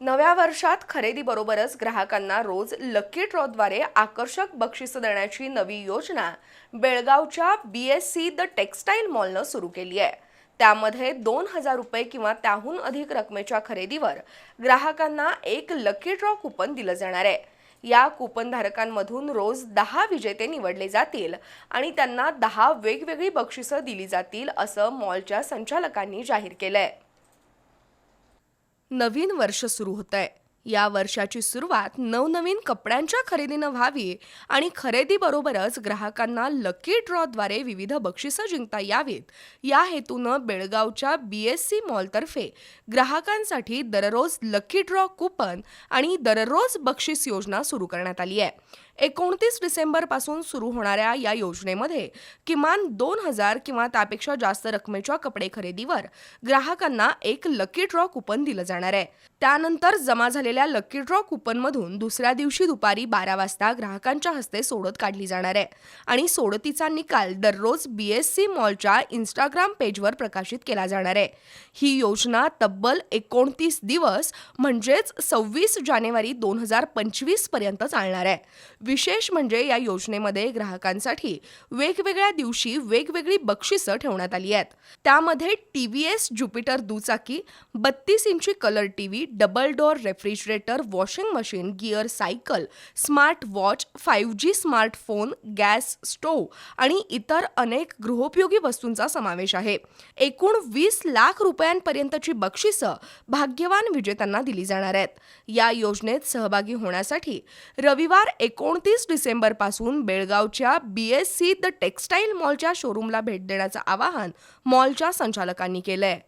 नव्या वर्षात खरेदीबरोबरच ग्राहकांना रोज लकी ड्रॉद्वारे आकर्षक बक्षिसं देण्याची नवी योजना बेळगावच्या B S C the textile मॉलनं सुरू केली आहे. त्यामध्ये दोन हजार रुपये किंवा त्याहून अधिक रकमेच्या खरेदीवर ग्राहकांना एक लकी ड्रॉ कुपन दिलं जाणार आहे. या कुपनधारकांमधून रोज दहा विजेते निवडले जातील आणि त्यांना दहा वेगवेगळी बक्षिसं दिली जातील असं मॉलच्या संचालकांनी जाहीर केलं आहे नवीन वर्ष सुरू होत आहे या वर्षाची सुरुवात नवनवीन कपड्यांच्या खरेदीनं व्हावी आणि खरेदीबरोबरच ग्राहकांना लकी ड्रॉद्वारे विविध बक्षिसं जिंकता यावीत. या हेतूनं बेळगावच्या बी एस सी मॉलतर्फे ग्राहकांसाठी दररोज लकी ड्रॉ कुपन आणि दररोज बक्षीस योजना सुरू करण्यात आली आहे. एकोणतीस डिसेंबरपासून सुरू होणाऱ्या या योजनेमध्ये किमान दोन हजार किंवा त्यापेक्षा जास्त रकमेच्या कपडे खरेदीवर ग्राहकांना एक लकी ड्रॉ कुपन दिलं जाणार आहे. त्यानंतर जमा झालेल्या लकी ड्रॉ कुपनमधून दुसऱ्या दिवशी दुपारी बारा वाजता ग्राहकांच्या हस्ते सोडत काढली जाणार आहे आणि सोडतीचा निकाल दररोज बी एस सी मॉलच्या इंस्टाग्राम पेजवर प्रकाशित केला जाणार आहे. ही योजना तब्बल एकोणतीस दिवस म्हणजेच सव्वीस जानेवारी दोन हजार पंचवीसपर्यंत चालणार आहे. विशेष म्हणजे या योजनेमध्ये ग्राहकांसाठी वेगवेगळ्या दिवशी वेगवेगळी बक्षिसं ठेवण्यात आली आहेत. त्यामध्ये टी व्ही एस ज्युपिटर दुचाकी बत्तीस इंची colour T V double door refrigerator washing machine gear cycle smart watch five G smartphone gas stove आणि इतर अनेक गृहोपयोगी वस्तूंचा समावेश आहे. एकूण वीस लाख रुपयांपर्यंतची बक्षिसं भाग्यवान विजेत्यांना दिली जाणार आहेत. या योजनेत सहभागी होण्यासाठी रविवार एकोणतीस डिसेंबरपासून बेळगावच्या B S C the textile मॉलच्या शोरूमला भेट देण्याचं आवाहन मॉलच्या संचालकांनी केलं आहे